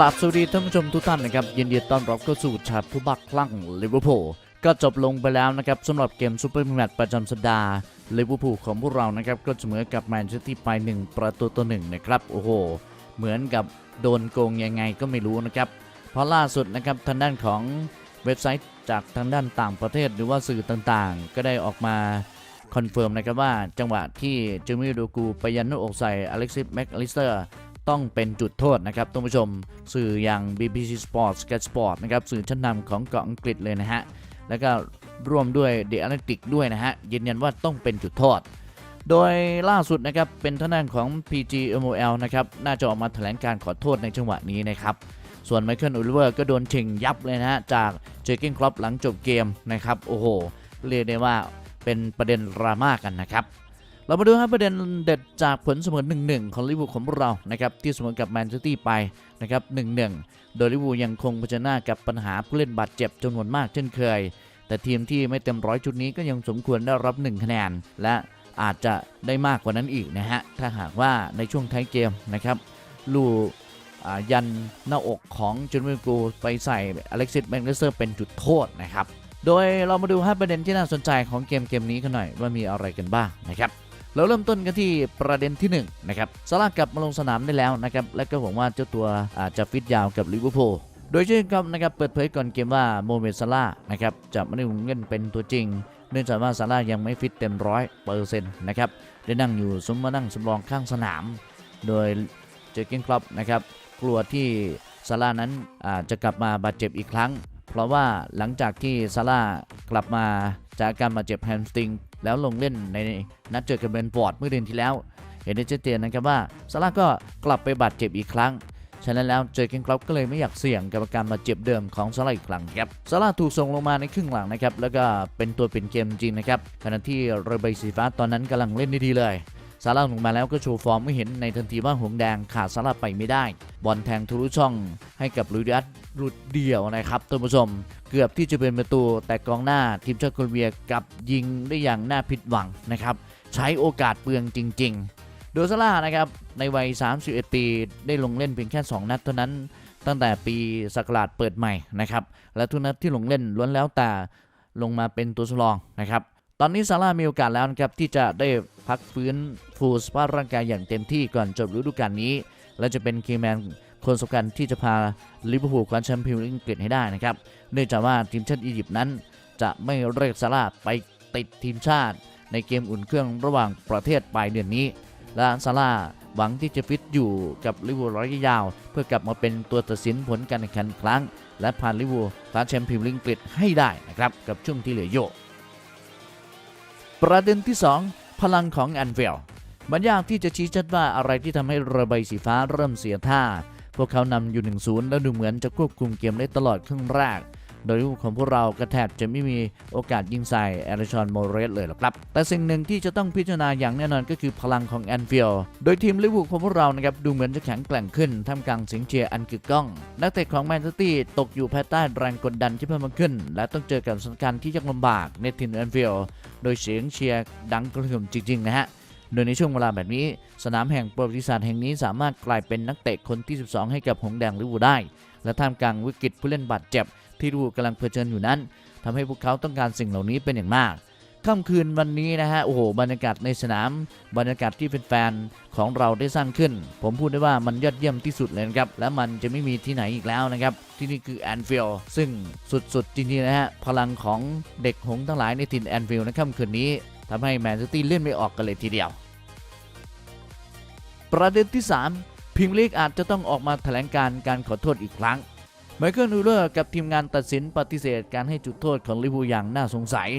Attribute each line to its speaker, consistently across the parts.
Speaker 1: ราบสวัสดีท่านผู้ชมทุกท่านนะครับยินดีต้อนรับเข้าสู่ชาติผู้บักคลั่งลิเวอร์พูลก็จบลงไปแล้วนะครับสำหรับเกมซูเปอร์แมตช์ประจำสัปดาห์ลิเวอร์พูลของพวกเรานะครับก็เสมอกับแมนเชสเตอร์ไป1ประตูต่อหนึ่งนะครับโอ้โห เหมือนกับโดนโกงยังไงก็ไม่รู้นะครับเพราะล่าสุดนะครับทางด้านของเว็บไซต์จากทางด้านต่างประเทศหรือว่าสื่อต่างๆ ก็ได้ออกมาคอนเฟิร์มนะครับว่าจังหวะที่เจมี่ดูกูไปยันน้าอกใส่อเล็กซิสแม็กอลิสเตอร์ ต้องเป็นจุดโทษนะครับท่านผู้ชม สื่ออย่าง BBC Sport Sky Sport นะครับสื่อชั้นนำของเกาะอังกฤษเลยนะฮะ แล้วก็ร่วมด้วย The Atlantic ด้วยนะฮะยืนยันว่าต้องเป็นจุดโทษ โดยล่าสุดนะครับเป็นท่างด้านของ PGMOL นะครับน่าจะออกมาแถลงการขอโทษในจังหวะนี้นะครับส่วนไมเคิลอูลเวอร์ก็โดนเชิงยับเลยนะฮะจากเจอร์เกนครอปหลังจบเกมนะครับโอ้โหเรียกได้ว่าเป็นประเด็นดราม่ากันนะครับ เรามาดูครับประเด็นเด็ดจากผลเสมอ 1-1 ของลิเวอร์พูลของเรานะครับที่เสมอกับแมนเชสเตอร์ไปนะครับ 1-1 โดยลิเวอร์พูลยังคงเผชิญหน้ากับปัญหาผู้เล่นบาดเจ็บจำนวนมากเช่นเคย แต่ทีมที่ไม่เต็มร้อยชุดนี้ก็ยังสมควรได้รับ 1 คะแนน และอาจจะได้มากกว่านั้นอีกนะฮะ ถ้าหากว่าในช่วงท้ายเกมนะครับลู่ยันหน้าอกของจูนวิกูไปใส่อเล็กซิสแมกเนเซอร์เป็นจุดโทษนะครับ โดยเรามาดูห้าประเด็นที่น่าสนใจของเกมเกมนี้กันหน่อยว่ามีอะไรกันบ้างนะครับ เราเริ่มต้นกันที่ประเด็นที่1นะครับซาร่ากลับมาลงสนามได้แล้วนะครับและก็หวังว่าเจ้าตัวอาจจะฟิตยาวกับลิเวอร์พูลโดยเช่นครับนะครับเปิดเผยก่อนเกมว่าโมเมซาร่านะครับจะไม่ได้ลงเล่นเป็นตัวจริง เนื่องจากว่าซาร่ายังไม่ฟิตเต็มร้อยเปอร์เซ็นต์นะครับได้นั่งอยู่สมมานั่งสำรองข้างสนาม โดยเจอเกนครอปนะครับกลัวที่ซาร่านั้นอาจจะกลับมาบาดเจ็บอีกครั้ง เพราะว่าหลังจากที่ซาร่ากลับมาจากการบาดเจ็บแฮมสตริง แล้วลงเล่นในนัดเจอกับเบนฟอร์ดเมื่อเดือนที่แล้ว เห็นได้ชัดเจนนะครับว่าซาร่าก็กลับไปบาดเจ็บอีกครั้ง ฉะนั้นแล้วเจอเกนคลับก็เลยไม่อยากเสี่ยงกับการบาดเจ็บเดิมของซาร่าอีกครั้งครับซาร่าถูกส่งลงมาในครึ่งหลังนะครับแล้วก็เป็นตัวเป็นเกมจริงนะครับขณะที่เรเบยสีฟ้าตอนนั้นกำลังเล่นได้ดีเลย ซาร่าลงมาแล้วก็โชว์ฟอร์มไม่เห็นในทันทีว่าหงแดงขาดซาร่าไปไม่ได้ บอลแทงทะลุช่องให้กับลูดิอัสหลุดเดี่ยวนะครับท่านผู้ชม เกือบที่จะเป็นประตูแต่กองหน้าทีมชาติโคลอมเบียกลับยิงได้อย่างน่าผิดหวังนะครับใช้โอกาสเปลืองจริง ๆ โดซาร่านะครับในวัย 31 ปีได้ลงเล่นเพียงแค่ 2 นัดเท่านั้น ตั้งแต่ปีศักราชเปิดใหม่นะครับและทุกนัดที่ลงเล่นล้วนแล้วแต่ลงมาเป็นตัวสำรองนะครับ ตอนนี้ซาร่ามีโอกาสแล้วนะครับที่จะได้พักฟื้นฟูสภาพร่างกายอย่างเต็มที่ก่อนจบฤดูกาลนี้ และจะเป็นคีแมนคนสำคัญที่จะพาลิเวอร์พูลคว้าแชมป์พรีเมียร์ลีกอังกฤษให้ได้นะครับ เนื่องจากว่าทีมชาติอียิปต์นั้น จะไม่เรียกซาร่าไปติดทีมชาติ ในเกมอุ่นเครื่องระหว่างประเทศปลายเดือนนี้ และซาร่าหวังที่จะฟิตอยู่กับลิเวอร์พูลระยะยาว เพื่อกลับมาเป็นตัวตัดสินผลการแข่งขันครั้ง และพาลิเวอร์พูลคว้าแชมป์พรีเมียร์ลีกอังกฤษให้ได้นะครับกับช่วงที่เหลือโย ประเด็นที่ 2 พลังของแอนฟิลมันยากที่จะชี้ชัดว่าอะไรที่ทำให้เระใบสีฟ้าเริ่มเสียท่า พวกเขานำอยู่ 1-0 แล้วดูเหมือนจะควบคุมเกมได้ตลอดครึ่งแรก โดยลูกของพวกเราก็แทบจะไม่มีโอกาสยิงใส่แอริชอนโมเรสเลยหรอกครับ แต่สิ่งหนึ่งที่จะต้องพิจารณาอย่างแน่นอนก็คือพลังของแอนฟิลโดยทีมลิเวอร์พูลของพวกเรานะครับดูเหมือนจะแข็งแกร่งขึ้นท่ามกลางเสียงเชียร์อันกึกก้อง นักเตะของแมนเชสเตอร์ตกอยู่ภายใต้แรงกดดันที่เพิ่มขึ้น และต้องเจอกับสถานการณ์ที่ยากลำบากในทีมแอนฟิล โดยเสียงเชียร์ดังกระหึ่มจริง ๆ นะฮะ โดยในช่วงเวลาแบบนี้ สนามแห่งประวัติศาสตร์แห่งนี้สามารถกลายเป็นนักเตะคนที่ 12 ให้กับหงแดงลิเวอร์พูลได้ และท่ามกลางวิกฤตผู้เล่นบาดเจ็บ ที่ลิเวอร์พูลกำลังเผชิญอยู่นั้นทำให้พวกเขาต้องการสิ่งเหล่านี้เป็นอย่างมาก ค่ำคืนวันนี้นะฮะโอ้โหบรรยากาศในสนาม บรรยากาศที่เป็นแฟนๆของเราได้สร้างขึ้น ผมพูดได้ว่ามันยอดเยี่ยมที่สุดเลยนะครับ และมันจะไม่มีที่ไหนอีกแล้วนะครับ ที่นี่คือแอนฟิลด์ซึ่งสุดๆจริงๆนะฮะ พลังของเด็กหงส์ทั้งหลายในถิ่นแอนฟิลด์ในค่ำคืนนี้ทำให้แมนซิตี้เล่นไม่ออกกันเลยทีเดียว ประเด็นที่ 3 พิมลีกอาจจะต้องออกมาแถลงการการขอโทษอีกครั้งไมเคิลนูเลอร์กับทีมงานตัดสินปฏิเสธการให้จุดโทษของลิเวอร์พูลอย่างน่าสงสัย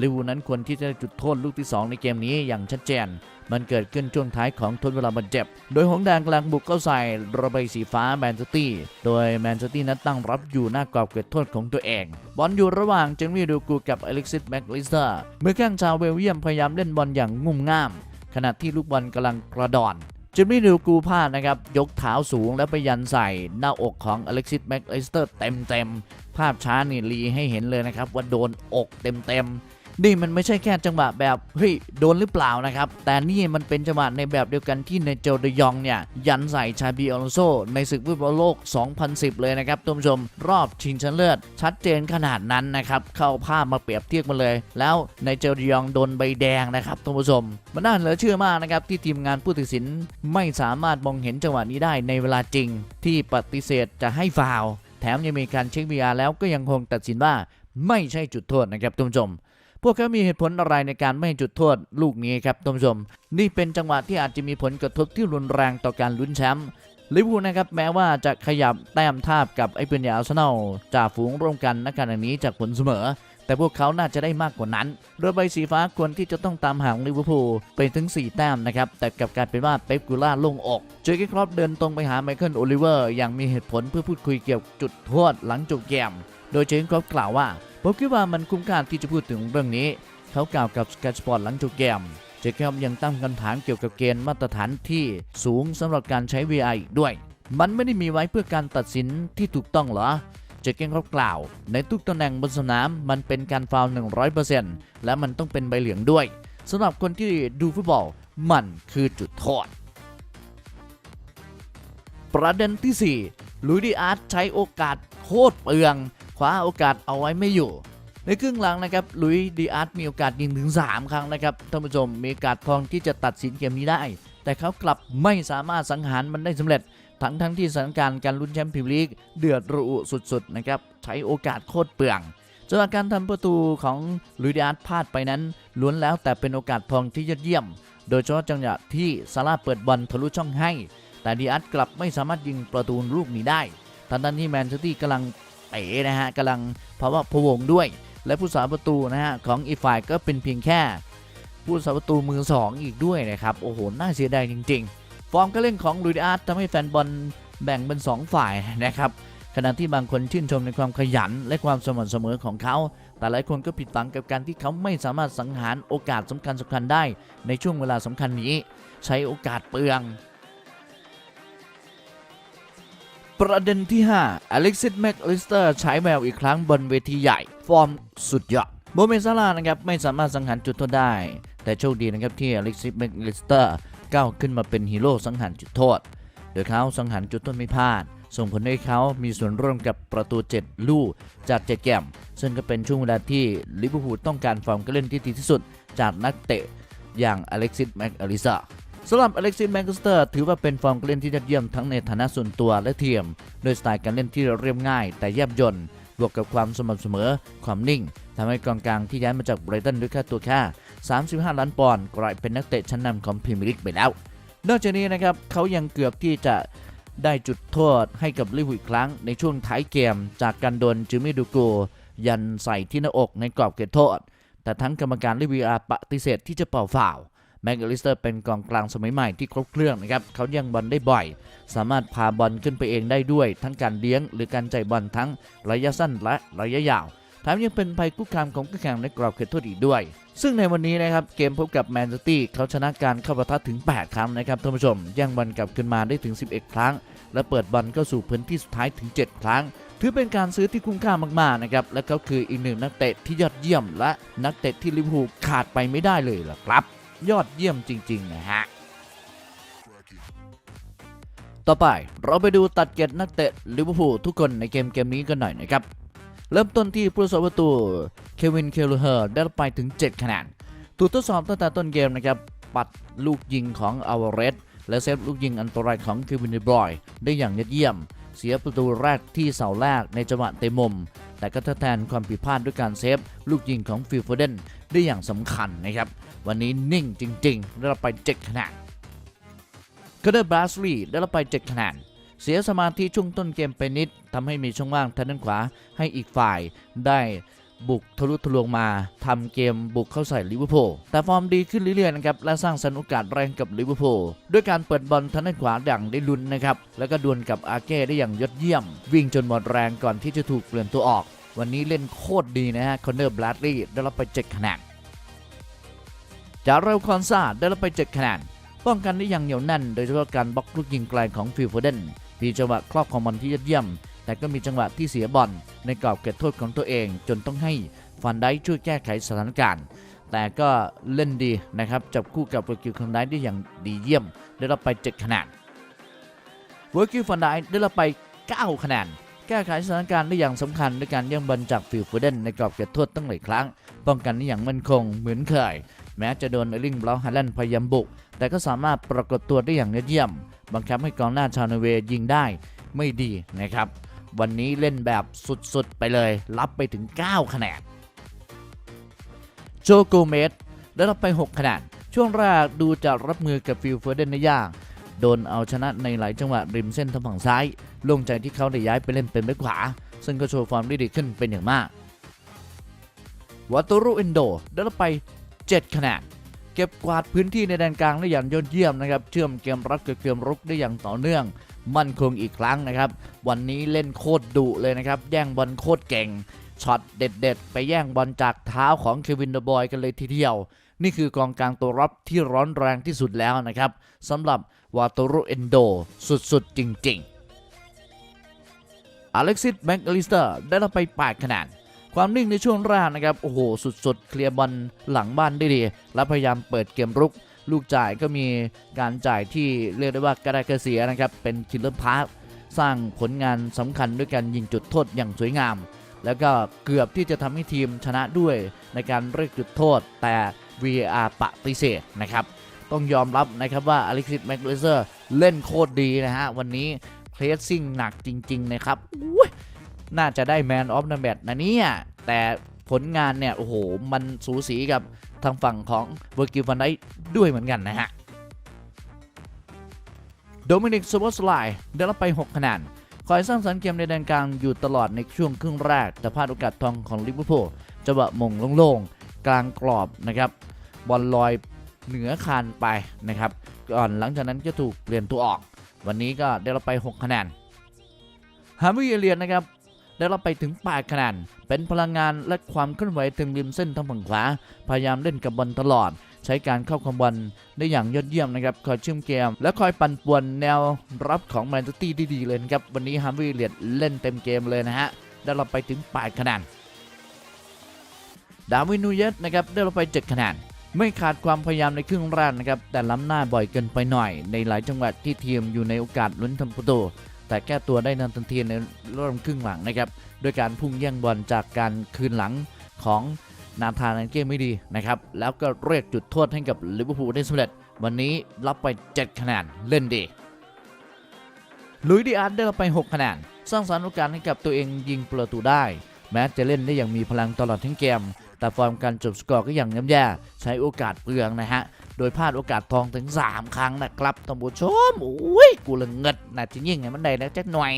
Speaker 1: ลิวูนั้นควรที่จะจุดโทษลูกที่ 2 ในเกมนี้อย่างชัดเจน มันเกิดขึ้นช่วงท้ายของทดเวลาบาดเจ็บ โดยหงแดงกลังบุกเข้าใส่ระเบายสีฟ้าแมนเชสเตอร์โดยแมนเชสเตอร์นั้นตั้งรับอยู่หน้ากรอบเขตโทษของตัวเอง บอลอยู่ระหว่างเจมี่ดูกูกับอเล็กซิสแม็กลิสเตอร์เมื่อแข้งชาวเบลเยียมพยายามเล่นบอลอย่างงุ่มง่าม ขณะที่ลูกบอลกำลังกระดอนจิมมี่ดูกูพลาดนะครับ ยกเท้าสูงแล้วไปยันใส่หน้าอกของอเล็กซิสแม็กไอสเตอร์เต็มๆ ภาพช้านี่รีให้เห็นเลยนะครับ ว่าโดนอกเต็มๆ นี่มันไม่ใช่แค่จังหวะแบบเฮ้ยโดนหรือเปล่านะครับ แต่นี่มันเป็นจังหวะในแบบเดียวกันที่ในเจลเดยองเนี่ย ยันใส่ชาบีอลอนโซในศึกฟุตบอลโลก 2010 เลยนะครับท่านผู้ชมรอบชิงชนะเลิศชัดเจนขนาดนั้นนะครับ เข้าภาพมาเปรียบเทียบมาเลย แล้วในเจลเดยองโดนใบแดงนะครับท่านผู้ชมมันน่าเหลือเชื่อมากนะครับที่ทีมงานผู้ตัดสินไม่สามารถมองเห็นจังหวะนี้ได้ในเวลาจริง ที่ปฏิเสธจะให้ฟาวแถมยังมีการเช็ค VR แล้วก็ยังคงตัดสินว่าไม่ใช่จุดโทษนะครับท่านผู้ชม พวกเขามีเหตุผลอะไรในการไม่ให้จุดโทษลูกนี้ครับท่านผู้ชม นี่เป็นจังหวะที่อาจจะมีผลกระทบที่รุนแรงต่อการลุ้นแชมป์ลิเวอร์พูลนะครับแม้ว่าจะขยับแต้มทาบกับไอ้เปืนยาอาร์เซนอลจ่าฝูงร่วมกันในขณะนี้จากผลเสมอ แต่พวกเขาน่าจะได้มากกว่านั้นเรือใบสีฟ้าควรที่จะต้องตามหางลิเวอร์พูลไปถึง 4 แต้มนะครับ แต่กับกายเป็นว่าเป๊ปกูล่าลงอกเจอร์เกครอปเดินตรงไปหาไมเคิลโอลิเวอร์อย่างมีเหตุผลเพื่อพูดคุยเกี่ยวจุดโทษหลังจบเกมโดยเจอกครอปกล่าวว่า ผมคิดว่ามันคุ้มค่าที่จะพูดถึงเรื่องนี้ เขากล่าวกับสก t สปอร์ตหลังจบเกมเจคอบยังตั้งคำถามเกี่ยวกับเกณฑ์มาตรฐานที่สูงสำหรับการใช้ VR อีกด้วย มันไม่ได้มีไว้เพื่อการตัดสินที่ถูกต้องเหรอเจคเกนเขากล่าว ในทุกตำแหน่งบนสนามมันเป็นการฟาวล์100%และมันต้องเป็นใบเหลืองด้วยสำหรับคนที่ดูฟุตบอลมันคือจุดโทษประเด็นที่ 4 ลุยดิอาร์ตใช้โอกาสโคตรเปลือง คว้าโอกาสเอาไว้ไม่อยู่ ในครึ่งหลังนะครับลุยดิอาร์ตมีโอกาสยิงถึง 3 ครั้งนะครับท่านผู้ชมมีโอกาสทองที่จะตัดสินเกมนี้ได้ แต่เขากลับไม่สามารถสังหารมันได้สำเร็จ ทั้งทั้งที่สถานการณ์การลุ้นแชมป์พรีเมียร์ลีกเดือดรุสุดๆนะครับใช้โอกาสโคตรเปลืองจังหวะการทำประตูของลุยดิอาร์ตพลาดไปนั้น ล้วนแล้วแต่เป็นโอกาสทองที่ยอดเยี่ยม โดยเฉพาะจังหวะที่ซาร่าเปิดบอลทะลุช่องให้ แต่ดิอาร์ตกลับไม่สามารถยิงประตูลูกนี้ได้ทั้งนั้นที่แมนเชสเตอร์กำลัง เตะนะฮะกำลังภาวะพวงด้วย และผู้สาประตูนะฮะของอีกฝ่ายก็เป็นเพียงแค่ ผู้สาประตูมือ2อีกด้วยนะครับโอ้โหน่าเสียดายจริง ๆ ฟอร์มการเล่นของลุยอาร์ตทำให้แฟนบอลแบ่งเป็น 2 ฝ่ายนะครับขณะที่บางคนชื่นชมในความขยันและความสม่ำเสมอของเขา แต่หลายคนก็ผิดหวังกับการที่เขาไม่สามารถสังหารโอกาสสำคัญสำคัญได้ในช่วงเวลาสำคัญนี้ ใช้โอกาสเปลือง ประเด็นที่ 5 อเล็กซิสแม็กลิสเตอร์ใช้แววอีกครั้งบนเวทีใหญ่ ฟอร์มสุดยอดโมเมซาลานะครับไม่สามารถสังหารจุดโทษได้ แต่โชคดีนะครับที่อเล็กซิสแม็กลิสเตอร์ก้าวขึ้นมาเป็นฮีโร่สังหารจุดโทษ โดยเขาสังหารจุดโทษไม่พลาด ส่งผลให้เขามีส่วนร่วมกับประตู 7 ลูกจาก7แกม ซึ่งก็เป็นช่วงเวลาที่ลิเวอร์พูลต้องการฟอร์มการเล่นที่ดีที่สุด จากนักเตะอย่างอเล็กซิสแม็กอลิซา สำหรับอเล็กซิสแมนเชสเตอร์ถือว่าเป็นฟอร์มการเล่นที่ยอดเยี่ยมทั้งในฐานะส่วนตัวและทีม โดยสไตล์การเล่นที่เรียบง่าย แต่แยบยนต์บวกกับความสม่ำเสมอ ความนิ่งทำให้กองกลางที่ย้ายมาจากไบรตันด้วยค่าตัวแค่35 ล้านปอนด์กลายเป็นนักเตะชั้นนำของพรีเมียร์ลีกไปแล้ว นอกจากนี้นะครับเขายังเกือบที่จะได้จุดโทษให้กับลิเวอร์พูลอีกครั้งในช่วงท้ายเกม จากการโดนจิมมี่ดูโกยันใส่ที่หน้าอกในกรอบเขตโทษ แต่ทั้งกรรมการและ VR ปฏิเสธที่จะเป่าฝ่าว แม็กอลิสเตอร์เป็นกองกลางสมัยใหม่ที่ครบเครื่องนะครับเขายังบอลได้บ่อย สามารถพาบอลขึ้นไปเองได้ด้วย ทั้งการเลี้ยง หรือการใจบอลทั้งระยะสั้นและระยะยาวแถมยังเป็นภัยคุกคามของคู่แข่งในกรอบเขตโทษอีกด้วย ซึ่งในวันนี้นะครับเกมพบกับแมนซิตี้เขาชนะการเข้าประทะถึง 8 ครั้งนะครับท่านผู้ชมย่งบอลกลับขึ้นมาได้ถึง 11 ครั้ง และเปิดบอลเข้าสู่พื้นที่สุดท้ายถึง 7 ครั้ง ถือเป็นการซื้อที่คุ้มค่ามากๆนะครับและเขาคืออีกหนึ่งนักเตะที่ยอดเยี่ยมและนักเตะที่ลิเวอร์พูลขาดไปไม่ได้เลยล่ะครับ ยอดเยี่ยมจริง ๆ นะฮะ ต่อไปเราไปดูตัดเกตนักเตะลิเวอร์พูลทุกคนในเกมเกมนี้กันหน่อยนะครับ เริ่มต้นที่ผู้รักษาประตูเควินเคลเฮอร์ได้รับไปถึง 7 คะแนนถูกทดสอบตั้งแต่ต้นเกมนะครับ ปัดลูกยิงของอาวเรสและเซฟลูกยิงอันตรายของเควินเดบรอยได้อย่างยอดเยี่ยม เสียประตูแรกที่เสาแรกในจังหวะเตะมุม แต่ก็ทดแทนความผิดพลาดด้วยการเซฟ ลูกยิงของฟิลโฟเดนได้อย่างสำคัญนะครับ วันนี้นิ่งจริง ๆ ได้รับไป 7 คะแนนคาร์เดอร์บราสลีได้รับไป 7 คะแนนเสียสมาธิช่วงต้นเกมไปนิดทำให้มีช่องว่างทางด้านขวาให้อีกฝ่ายได้ บุกทะลุทะลวงมาทำเกมบุกเข้าใส่ลิเวอร์พูลแต่ฟอร์มดีขึ้นเรื่อยๆนะครับและสร้างสรรค์โอกาสแรงกับลิเวอร์พูลด้วยการเปิดบอลทางด้านขวาอย่งได้ลุ้นนะครับแล้วก็ดวลกับอาเก้ได้อย่างยอดเยี่ยม วิ่งจนหมดแรงก่อนที่จะถูกเปลี่ยนตัวออก วันนี้เล่นโคตรดีนะฮะคอนเนอร์บลัดลีย์ได้รับไป7คะแนนจาเรลคอนซาได้รับไป7คะแนนป้องกันได้อย่างเหนียวแน่น โดยเฉพาะการบล็อกลูกยิงไกลของฟิลโฟเดนมีจังหวะครอบของบอลที่ยอดเยี่ยมแต่ก็มีจังหวะที่เสียบอลในกรอบเขตโทษของตัวเอง จนต้องให้ฟันได้ช่วยแก้ไขสถานการณ์ แต่ก็เล่นดีนะครับจับคู่กับเวอร์กิลฟันได้ได้อย่างดีเยี่ยม ได้รับไป 7 คะแนนเวอร์กิลฟันไดได้รับไป 9 คะแนนแก้ไขสถานการณ์ได้อย่างสำคัญด้วยการย่งบอลจากฟิลฟูเดนในกรอบเขตโทษตั้งหลายครั้ง ป้องกันได้อย่างมั่นคงเหมือนเคย แม้จะโดนเอลิงบราวน์ฮาแลนด์พยายามบุก แต่ก็สามารถปรากฏตัวได้อย่างยอดเยี่ยม บังคับให้กองหน้าชาวนอร์เวย์ยิงได้ไม่ดีนะครับ วันนี้เล่นแบบสุดๆ ไปเลย รับไปถึง 9 คะแนน โจโกเมสได้รับไป 6 คะแนน ช่วงแรกดูจะรับมือกับฟิลเฟอร์เดนได้ยาก โดนเอาชนะในหลายจังหวะริมเส้นทางฝั่งซ้ายลงใจที่เขาได้ย้ายไปเล่นเป็นแบ็คขวา ซึ่งก็โชว์ฟอร์มได้ดีขึ้นเป็นอย่างมากวัตรุเอนโดได้รับไป 7 คะแนนเก็บกวาดพื้นที่ในแดนกลางได้อย่างยอดเยี่ยมนะครับ เชื่อมเกมรับกับเกมรุกได้อย่างต่อเนื่อง มั่นคงอีกครั้งนะครับ วันนี้เล่นโคตรดุเลยนะครับ แย่งบอลโคตรเก่งช็อตเด็ด ๆ ไปแย่งบอลจากเท้าของเควินเดอะบอยกันเลยทีเดียว นี่คือกองกลางตัวรับที่ร้อนแรงที่สุดแล้วนะครับสำหรับวาโตโรเอนโดสุด ๆ จริง ๆ อเล็กซิสแมกอลิสเตอร์ได้รับไป8คะแนนความนิ่งในช่วงแรกนะครับ โอ้โห สุด ๆ เคลียร์บอลหลังบ้านได้ดี และพยายามเปิดเกมรุก ลูกจ่ายก็มีการจ่ายที่เรียกได้ว่ากระไดกระเสียนะครับ เป็นคิลเลอร์พาสสร้างผลงานสำคัญด้วยการยิงจุดโทษอย่างสวยงาม แล้วก็เกือบที่จะทำให้ทีมชนะด้วยในการเรียกจุดโทษ แต่ VAR ปฏิเสธนะครับ ต้องยอมรับนะครับว่าอเล็กซิสแมกเลเซอร์เล่นโคตรดีนะฮะ วันนี้เพรสซิ่งหนักจริง ๆ นะครับ น่าจะได้แมนออฟเดอะแมตนะเนี่ย แต่ผลงานเนี่ย โอ้โห มันสูสีกับ ทางฝั่งของเวอร์กิลฟันไดด้วยเหมือนกันนะฮะโดมินิกซูเปอร์สไลด์ได้รับไป 6 คะแนนคอยสร้างสรรค์เกมในแดนกลางอยู่ตลอดในช่วงครึ่งแรก แต่พลาดโอกาสทองของลิเวอร์พูลจังหวะมงโล่งๆ กลางกรอบนะครับบอลลอยเหนือคานไปนะครับก่อนหลังจากนั้นจะถูกเปลี่ยนตัวออก วันนี้ก็ได้รับไป 6 คะแนนฮาวิเอเลียนนะครับ ได้รับไปถึง8คะแนนเป็นพลังงานและความเคลื่อนไหวถึงริมเส้นทางฝั่งขวาพยายามเล่นกับบอลตลอด ใช้การเข้าคอมบอลได้อย่างยอดเยี่ยมนะครับคอยเชื่อมเกม และคอยปั่นป่วนแนวรับของแมนซิตี้ได้ดีเลยนะครับวันนี้ฮาวิเอเลียนเล่นเต็มเกมเลยนะฮะได้เรับไปถึง8คะแนนดาวินูเยสนะครับได้เรับไป7คะแนนไม่ขาดความพยายามในครึ่งแรกนะครับ แต่ล้ำหน้าบ่อยเกินไปหน่อย ในหลายจังหวะที่ทีมอยู่ในโอกาสลุ้นทำประตู แต่แก้ตัวได้ในทันทีในรอบครึ่งหลังนะครับด้วยการพุ่งแย่งบอลจากการคืนหลังของนาธานเกมไม่ดีนะครับแล้วก็เรียกจุดโทษให้กับลิเวอร์พูลได้สำเร็จ วันนี้รับไป 7 คะแนนเล่นดีลุยดิอาร์ตได้รับไป 6 คะแนนสร้างสรรค์โอกาสให้กับตัวเองยิงประตูได้ แม้จะเล่นได้อย่างมีพลังตลอดทั้งเกม แต่ฟอร์มการจบสกอร์ก็ยังย่ำแย่ใช้โอกาสเปลืองนะฮะ โดยพลาดโอกาสทองถึง 3 ครั้งนะครับท่านผู้ชมโอ้ยกูเลยเงิดน่าจะยิ่งไงมันได้นะจักหน่อย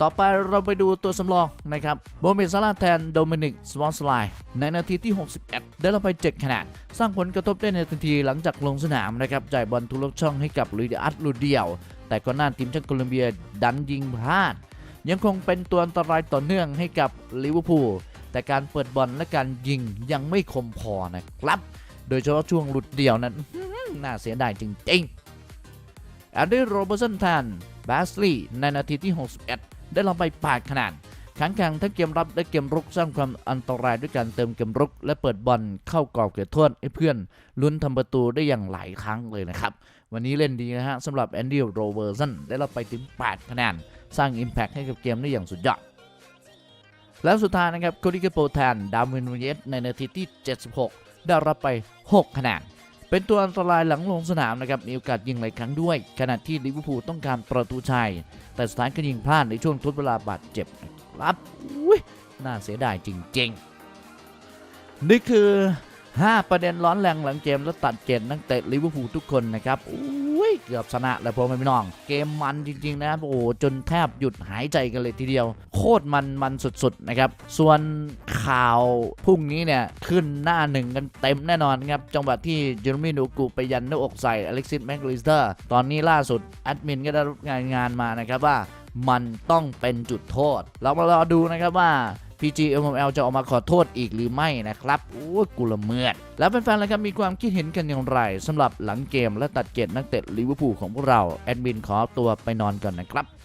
Speaker 1: ต่อไปเราไปดูตัวสำรองนะครับโบเมซาลาแทนโดมินิกสวอนสไลในนาทีที่ 61 ได้รับไป7คะแนนสร้างผลกระทบได้ในทันทีหลังจากลงสนามนะครับจ่ายบอลทุลกช่องให้กับลุยเดอัตลูเดียว แต่ก็น่านทีมชาติโคลอมเบียดันยิงพลาด ยังคงเป็นตัวอันตรายต่อเนื่องให้กับลิเวอร์พูล แต่การเปิดบอลและการยิงยังไม่คมพอนะครับ โดยเฉพาะช่วงหลุดเดี่ยวนั้นน่าเสียดายจริงๆแอนดี้โรเบอร์สันแทนบาสลีย์ในนาทีที่ 61 ได้ลงไป8คะแนนแข็งแกร่งทั้งเกมรับและเกมรุกสร้างความอันตรายด้วยการเติมเกมรุก และเปิดบอลเข้ากรอบเขตโทษให้เพื่อนลุ้นทำประตูได้อย่างหลายครั้งเลยนะครับ วันนี้เล่นดีนะฮะสำหรับแอนดี้โรเบอร์สันได้รับไปถึง 8 คะแนนสร้าง Impact ให้กับเกมได้อย่างสุดยอด แล้วสุดท้ายนะครับโคดิเกโปแทนดามินนูเยสในนาทีที่ 76 ได้รับไป 6 คะแนนเป็นตัวอันตรายหลังลงสนามนะครับมีโอกาสยิงหลายครั้งด้วย ขณะที่ลิเวอร์พูลต้องการประตูชัย แต่สุดท้ายก็ยิงพลาดในช่วงทดเวลาบาดเจ็บครับอุ้ยน่าเสียดายจริง ๆ นี่คือ 5 ประเด็นร้อนแรงหลังเกมและตัดเกณฑ์นักเตะลิเวอร์พูลทุกคนนะครับอุ้ยเกือบชนะแล้วพ่อแม่พี่น้อง เกมมันจริงๆนะครับโอ้โหจนแทบหยุดหายใจกันเลยทีเดียว โคตรมันมันสุดๆนะครับ ส่วนข่าวพรุ่งนี้เนี่ย ขึ้นหน้าหนึ่งกันเต็มแน่นอนครับ จังหวะที่เจอร์มีนูกูไปยันหน้าอกใส่อเล็กซิสแมกลิสเตอร์ตอนนี้ล่าสุดแอดมินก็ได้รับงานงานมานะครับว่ามันต้องเป็นจุดโทษ เรามารอดูนะครับว่า PG MML จะออกมาขอโทษอีกหรือไม่นะครับโอ้กุละเมือด แล้วแฟนๆล่ะครับมีความคิดเห็นกันอย่างไรสำหรับหลังเกมและตัดเกตนักเตะลิเวอร์พูลของพวกเรา แอดมินขอตัวไปนอนก่อนนะครับ